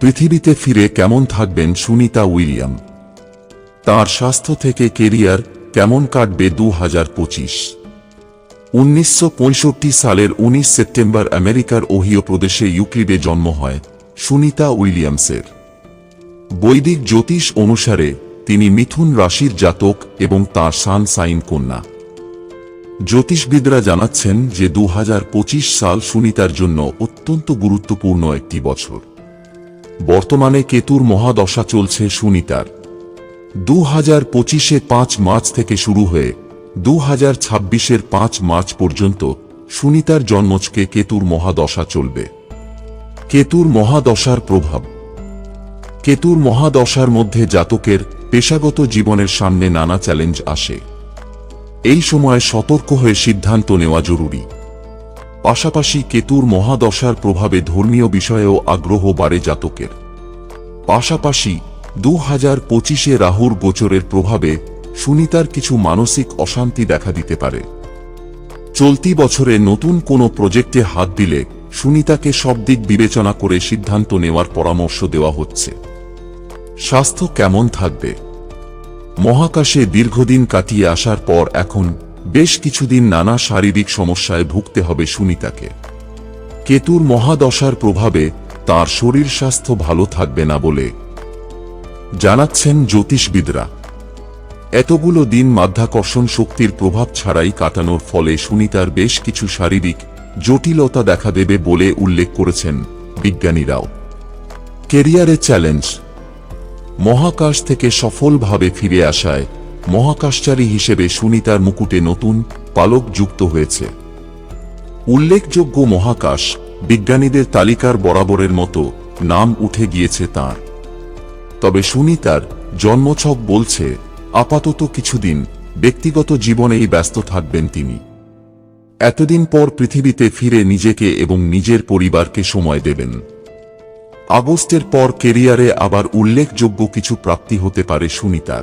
পৃথিবীতে ফিরে কেমন থাকবেন সুনিতা উইলিয়াম? তার স্বাস্থ্য থেকে কেরিয়ার কেমন কাটবে দু হাজার পঁচিশ? উনিশশো সালের ১৯ সেপ্টেম্বর আমেরিকার ওহিও প্রদেশে ইউক্লিডে জন্ম হয় সুনিতা উইলিয়ামসের। বৈদিক জ্যোতিষ অনুসারে তিনি মিথুন রাশির জাতক এবং তাঁর সান সাইন কন্যা। জ্যোতিষবিদরা জানাচ্ছেন যে দু হাজার পঁচিশ সাল সুনিতার জন্য অত্যন্ত গুরুত্বপূর্ণ একটি বছর। বর্তমানে কেতুর মহাদশা চলছে সুনিতার। দু হাজার পঁচিশে পাঁচ মার্চ থেকে শুরু হয়ে দু হাজার ছাব্বিশের পাঁচ মার্চ পর্যন্ত সুনিতার জন্মজকে কেতুর মহাদশা চলবে। কেতুর মহাদশার প্রভাব। কেতুর মহাদশার মধ্যে জাতকের পেশাগত জীবনের সামনে নানা চ্যালেঞ্জ আসে। এই সময় সতর্ক হয়ে সিদ্ধান্ত নেওয়া জরুরি। পাশাপাশি কেতুর মহাদশার প্রভাবে ধর্মীয় বিষয়েও আগ্রহ বাড়ে জাতকের। পাশাপাশি দু হাজার পঁচিশে রাহুর গোচরের প্রভাবে সুনিতার কিছু মানসিক অশান্তি দেখা দিতে পারে। চলতি বছরে নতুন কোনো প্রজেক্টে হাত দিলে সুনিতাকে সব দিক বিবেচনা করে সিদ্ধান্ত নেওয়ার পরামর্শ দেওয়া হচ্ছে। স্বাস্থ্য কেমন থাকবে? মহাকাশে দীর্ঘদিন কাটিয়ে আসার পর এখন বেশ কিছুদিন নানা শারীরিক সমস্যায় ভুগতে হবে সুনিতাকে। কেতুর মহাদশার প্রভাবে তার শরীর স্বাস্থ্য ভালো থাকবে না বলে জানাচ্ছেন জ্যোতিষবিদরা। এতগুলো দিন মাধ্যাকর্ষণ শক্তির প্রভাব ছাড়াই কাটানোর ফলে সুনিতার বেশ কিছু শারীরিক জটিলতা দেখা দেবে বলে উল্লেখ করেছেন বিজ্ঞানীরাও। কেরিয়ারে চ্যালেঞ্জ। মহাকাশ থেকে সফলভাবে ফিরে আসায় মহাকাশচারী হিসেবে সুনিতার মুকুটে নতুন পালক যুক্ত হয়েছে। উল্লেখযোগ্য মহাকাশ বিজ্ঞানীদের তালিকার বরাবরের মতো নাম উঠে গিয়েছে তার। তবে সুনিতার জন্মছক বলছে, আপাতত কিছুদিন ব্যক্তিগত জীবনেই ব্যস্ত থাকবেন তিনি। এতদিন পর পৃথিবীতে ফিরে নিজেকে এবং নিজের পরিবারকে সময় দেবেন। আগস্টের পর কেরিয়ারে আবার উল্লেখযোগ্য কিছু প্রাপ্তি হতে পারে সুনিতার।